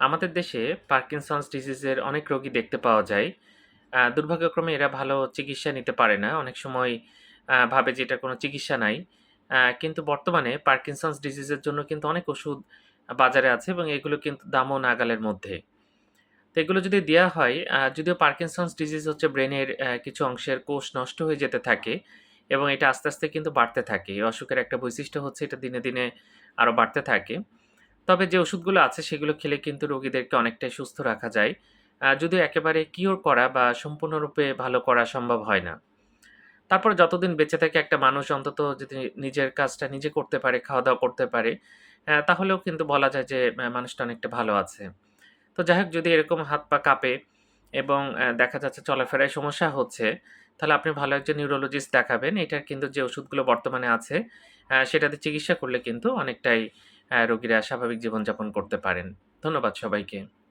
আমাদের দেশে পার্কিনসন্স ডিজিজের অনেক রোগী দেখতে পাওয়া যায়। দুর্ভাগ্যক্রমে এরা ভালো চিকিৎসা নিতে পারে না। অনেক সময় ভাবে যে এটার কোনো চিকিৎসা নাই। কিন্তু বর্তমানে পার্কিনসন্স ডিজিজের জন্য কিন্তু অনেক ওষুধ বাজারে আছে এবং এগুলো কিন্তু দামও নাগালের মধ্যে। তো এগুলো যদি দেওয়া হয়, যদিও পার্কিনসন্স ডিজিজ হচ্ছে ব্রেনের কিছু অংশের কোষ নষ্ট হয়ে যেতে থাকে এবং এটা আস্তে, আস্তে কিন্তু বাড়তে থাকে। এই অসুখের একটা বৈশিষ্ট্য হচ্ছে এটা দিনে, দিনে আরও বাড়তে থাকে। তবে যে ওষুধগুলো আছে সেগুলো খেলে কিন্তু রোগীদেরকে অনেকটাই সুস্থ রাখা যায়। যদিও একেবারে কিওর করা বা সম্পূর্ণরূপে ভালো করা সম্ভব হয় না। তারপর যতদিন বেঁচে থাকে একটা মানুষ অন্তত যদি নিজের কাজটা নিজে করতে পারে, খাওয়া-দাওয়া করতে পারে, তাহলেও কিন্তু বলা যায় যে মানুষটা অনেকটা ভালো আছে। তো যাই হোক যদি এরকম হাত-পা কাঁপে এবং দেখা যাচ্ছে চলাফেরায় সমস্যা হচ্ছে, তাহলে আপনি ভালো একজন নিউরোলজিস্ট দেখাবেন। এটার কিন্তু যে ওষুধগুলো বর্তমানে আছে, সেটাতে চিকিৎসা করলে কিন্তু অনেকটাই রোগীরা স্বাভাবিক জীবনযাপন করতে পারেন। ধন্যবাদ সবাইকে।